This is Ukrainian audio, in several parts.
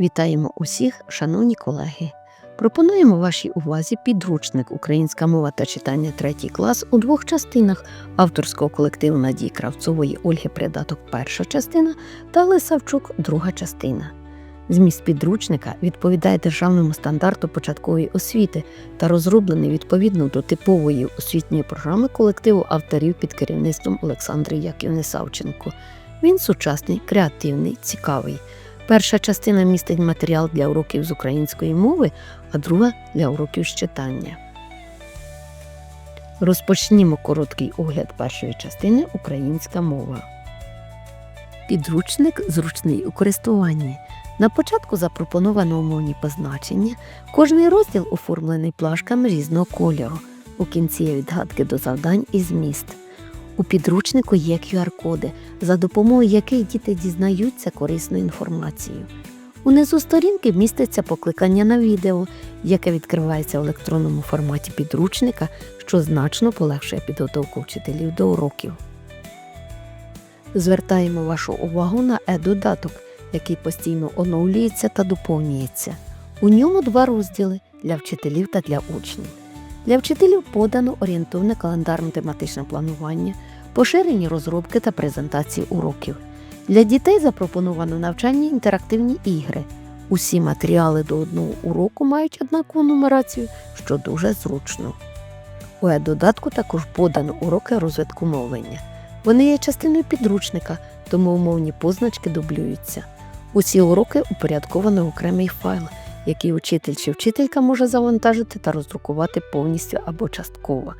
Вітаємо усіх, шановні колеги. Пропонуємо вашій увазі підручник Українська мова та читання третій клас у двох частинах авторського колективу Надії Кравцової Ольги Придаток перша частина та Лисавчук друга частина. Зміст підручника відповідає державному стандарту початкової освіти та розроблений відповідно до типової освітньої програми колективу авторів під керівництвом Олександри Яківни Савченко. Він сучасний, креативний, цікавий. Перша частина містить матеріал для уроків з української мови, а друга для уроків з читання. Розпочнімо короткий огляд першої частини Українська мова. Підручник зручний у користуванні. На початку запропоновано умовні позначення. Кожний розділ оформлений плашками різного кольору. У кінці є відгадки до завдань і зміст. У підручнику є QR-коди, за допомогою яких діти дізнаються корисну інформацію. Унизу сторінки міститься покликання на відео, яке відкривається в електронному форматі підручника, що значно полегшує підготовку вчителів до уроків. Звертаємо вашу увагу на е-додаток, який постійно оновлюється та доповнюється. У ньому два розділи для вчителів та для учнів. Для вчителів подано орієнтовне календарно-тематичне планування, поширені розробки та презентації уроків. Для дітей запропоновано навчальні інтерактивні ігри. Усі матеріали до одного уроку мають однакову нумерацію, що дуже зручно. У е-додатку також подано уроки розвитку мовлення. Вони є частиною підручника, тому умовні позначки дублюються. Усі уроки упорядковано в окремий файл, який учитель чи вчителька може завантажити та роздрукувати повністю або частково.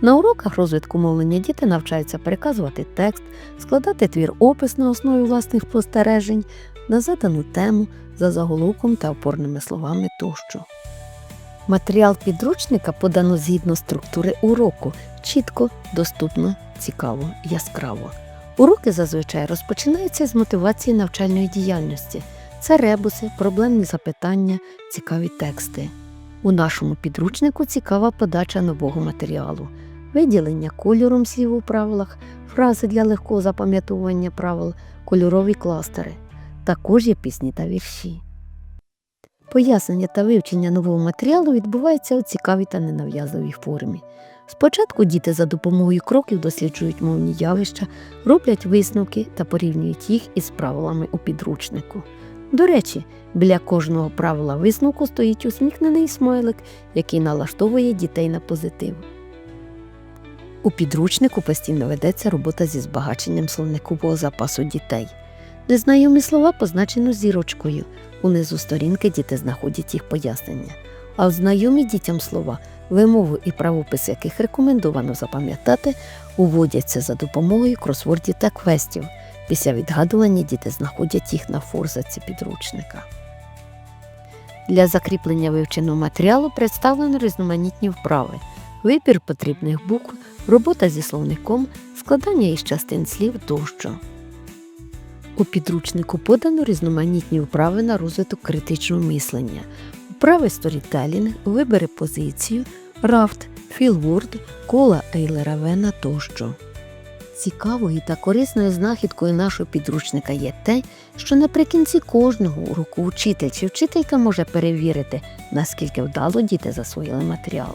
На уроках розвитку мовлення діти навчаються переказувати текст, складати твір опис на основі власних спостережень на задану тему за заголовком та опорними словами тощо. Матеріал підручника подано згідно структури уроку, чітко, доступно, цікаво, яскраво. Уроки зазвичай розпочинаються з мотивації навчальної діяльності. Це ребуси, проблемні запитання, цікаві тексти. У нашому підручнику цікава подача нового матеріалу, виділення кольором слів у правилах, фрази для легкого запам'ятовування правил, кольорові кластери. Також є пісні та вірші. Пояснення та вивчення нового матеріалу відбувається у цікавій та ненав'язливій формі. Спочатку діти за допомогою кроків досліджують мовні явища, роблять висновки та порівнюють їх із правилами у підручнику. До речі, біля кожного правила висновку стоїть усміхнений смайлик, який налаштовує дітей на позитив. У підручнику постійно ведеться робота зі збагаченням словникового запасу дітей. Незнайомі слова позначено зірочкою. Унизу сторінки діти знаходять їх пояснення. А знайомі дітям слова, вимову і правопис яких рекомендовано запам'ятати, уводяться за допомогою кросвордів та квестів. Після відгадування діти знаходять їх на форзаці підручника. Для закріплення вивченого матеріалу представлено різноманітні вправи, вибір потрібних букв, робота зі словником, складання із частин слів тощо. У підручнику подано різноманітні вправи на розвиток критичного мислення, вправи сторітелінг, вибери позицію, рафт, філворд, кола Ейлера Вена тощо. Цікавою та корисною знахідкою нашого підручника є те, що наприкінці кожного уроку учитель чи вчителька може перевірити, наскільки вдало діти засвоїли матеріал.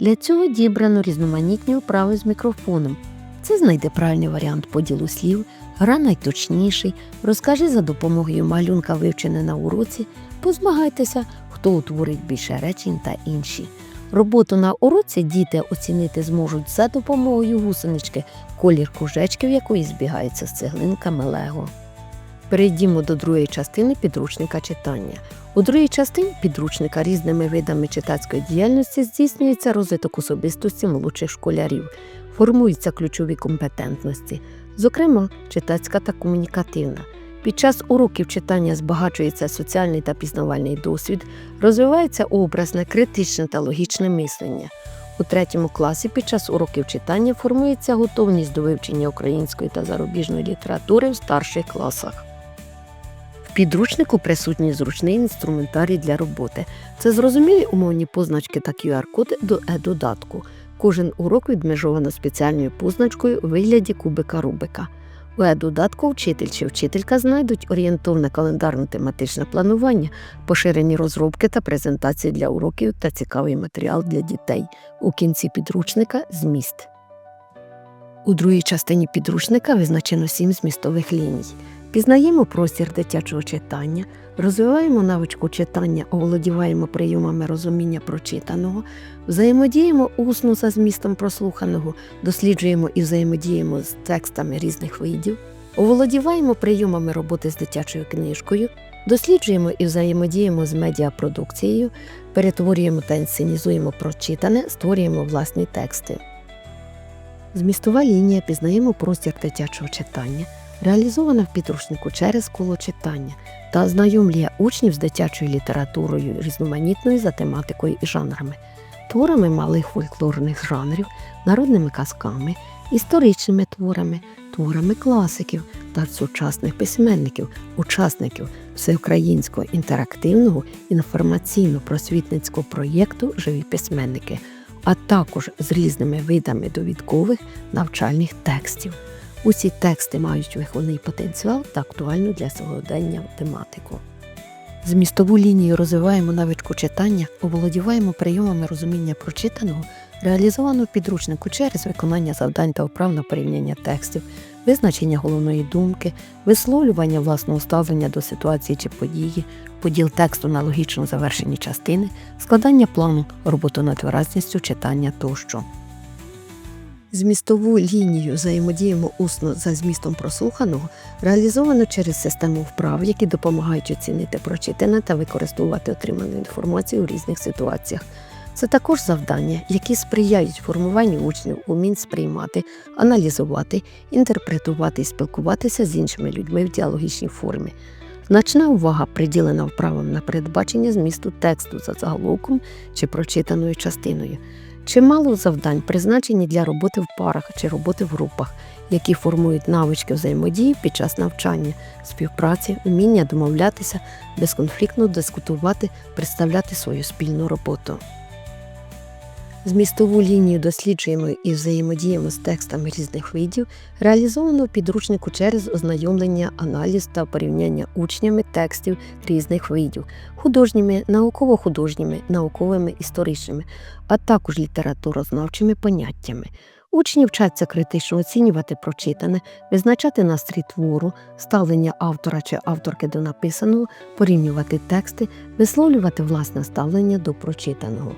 Для цього дібрано різноманітні вправи з мікрофоном. Це знайде правильний варіант поділу слів, гра найточніший, розкажи за допомогою малюнка, вивчене на уроці, позмагайтеся, хто утворить більше речень та інші. Роботу на уроці діти оцінити зможуть за допомогою гусенички, колір кружечків якої збігається з цеглинками Лего. Перейдімо до другої частини підручника читання. У другій частині підручника різними видами читацької діяльності здійснюється розвиток особистості молодших школярів, формуються ключові компетентності, зокрема читацька та комунікативна. Під час уроків читання збагачується соціальний та пізнавальний досвід, розвивається образне, критичне та логічне мислення. У третьому класі під час уроків читання формується готовність до вивчення української та зарубіжної літератури в старших класах. В підручнику присутній зручний інструментарій для роботи. Це зрозумілі умовні позначки та QR-коди до е-додатку. Кожен урок відмежовано спеціальною позначкою у вигляді кубика Рубика. У е-додатку вчитель чи вчителька знайдуть орієнтовне календарно-тематичне планування, поширені розробки та презентації для уроків та цікавий матеріал для дітей. У кінці підручника зміст. У другій частині підручника визначено сім змістових ліній. Пізнаємо простір дитячого читання, розвиваємо навичку читання, оволодіваємо прийомами розуміння прочитаного, взаємодіємо усно за змістом прослуханого, досліджуємо і взаємодіємо з текстами різних видів, оволодіваємо прийомами роботи з дитячою книжкою, досліджуємо і взаємодіємо з медіапродукцією, перетворюємо та інсценізуємо прочитане, створюємо власні тексти. Змістова лінія пізнаємо простір дитячого читання, реалізована в підручнику через коло читання та ознайомлює учнів з дитячою літературою різноманітною за тематикою і жанрами, творами малих фольклорних жанрів, народними казками, історичними творами, творами класиків та сучасних письменників, учасників всеукраїнського інтерактивного інформаційно-просвітницького проєкту Живі письменники а також з різними видами довідкових навчальних текстів. Усі тексти мають виховний потенціал та актуальну для сьогодення тематику. Змістову лінію розвиваємо навичку читання, оволодіваємо прийомами розуміння прочитаного, реалізовано в підручнику через виконання завдань та вправ на порівняння текстів, визначення головної думки, висловлювання власного ставлення до ситуації чи події, поділ тексту на логічно завершені частини, складання плану, роботу над виразністю, читання тощо. Змістову лінію взаємодіємо усно за змістом прослуханого, реалізовано через систему вправ, які допомагають оцінити прочитане та використовувати отриману інформацію у різних ситуаціях. Це також завдання, які сприяють формуванню учнів умінь сприймати, аналізувати, інтерпретувати і спілкуватися з іншими людьми в діалогічній формі. Значна увага приділена вправам на передбачення змісту тексту за заголовком чи прочитаною частиною. Чимало завдань призначені для роботи в парах чи роботи в групах, які формують навички взаємодії під час навчання, співпраці, вміння домовлятися, безконфліктно дискутувати, представляти свою спільну роботу. Змістову лінію досліджуємо і взаємодіємо з текстами різних видів, реалізовано в підручнику через ознайомлення, аналіз та порівняння учнями текстів різних видів, художніми, науково-художніми, науковими історичними, а також літературознавчими поняттями. Учні вчаться критично оцінювати прочитане, визначати настрій твору, ставлення автора чи авторки до написаного, порівнювати тексти, висловлювати власне ставлення до прочитаного.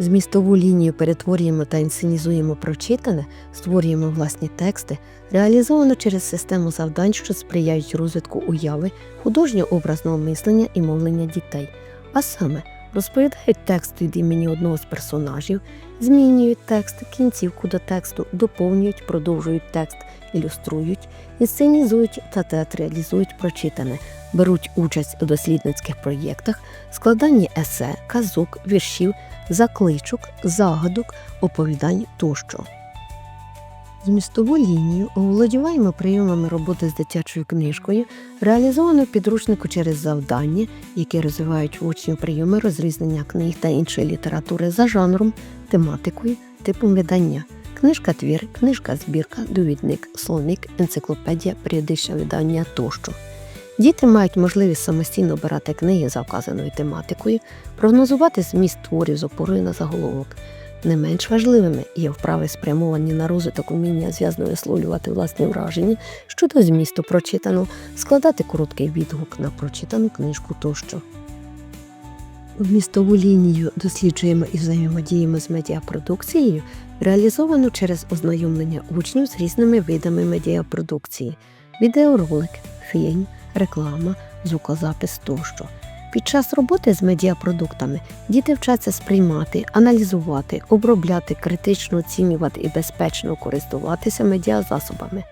Змістову лінію перетворюємо та інсценізуємо прочитане, створюємо власні тексти, реалізовано через систему завдань, що сприяють розвитку уяви, художньо-образного мислення і мовлення дітей, а саме розповідають текст від імені одного з персонажів, змінюють текст, кінцівку до тексту, доповнюють, продовжують текст, ілюструють, інсценізують та театралізують прочитане, беруть участь у дослідницьких проєктах, складанні есе, казок, віршів, закличок, загадок, оповідань тощо. Змістову лінію оволодіваємо прийомами роботи з дитячою книжкою, реалізовано в підручнику через завдання, які розвивають в учнів прийоми розрізнення книг та іншої літератури за жанром, тематикою, типом видання. Книжка твір, книжка збірка, довідник, словник, енциклопедія, періодичне видання тощо. Діти мають можливість самостійно обирати книги за вказаною тематикою, прогнозувати зміст творів з опорою на заголовок. Не менш важливими є вправи, спрямовані на розвиток уміння зв'язно висловлювати власні враження щодо змісту прочитаного, складати короткий відгук на прочитану книжку тощо. Вмістову лінію досліджуємо і взаємодіємо з медіапродукцією, реалізовану через ознайомлення учнів з різними видами медіапродукції відеоролик, фільм, реклама, звукозапис тощо. Під час роботи з медіапродуктами діти вчаться сприймати, аналізувати, обробляти, критично оцінювати і безпечно користуватися медіазасобами.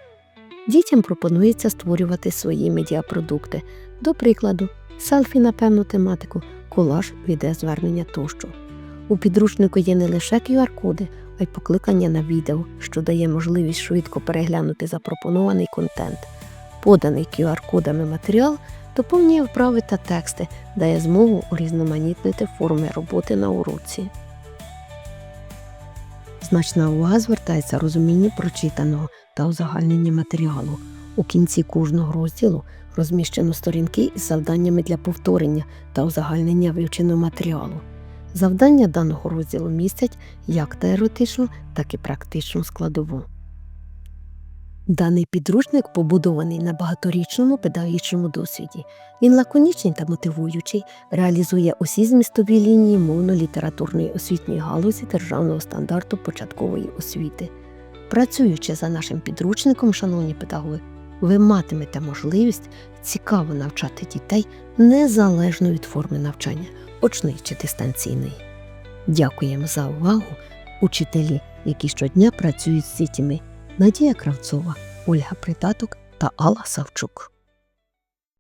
Дітям пропонується створювати свої медіапродукти, до прикладу, селфі на певну тематику, колаж, відеозвернення тощо. У підручнику є не лише QR-коди, а й покликання на відео, що дає можливість швидко переглянути запропонований контент. Поданий QR-кодами матеріал доповнює вправи та тексти, дає змогу урізноманітнити форми роботи на уроці. Значна увага звертається розумінню прочитаного, та узагальнення матеріалу. У кінці кожного розділу розміщено сторінки із завданнями для повторення та узагальнення вивченого матеріалу. Завдання даного розділу містять як теоретичну, так і практичну складову. Даний підручник побудований на багаторічному педагогічному досвіді. Він лаконічний та мотивуючий, реалізує усі змістові лінії мовно-літературної освітньої галузі державного стандарту початкової освіти. Працюючи за нашим підручником, шановні педагоги, ви матимете можливість цікаво навчати дітей незалежно від форми навчання, очний чи дистанційний. Дякуємо за увагу, учителі, які щодня працюють з дітьми. Надія Кравцова, Ольга Придаток та Алла Савчук.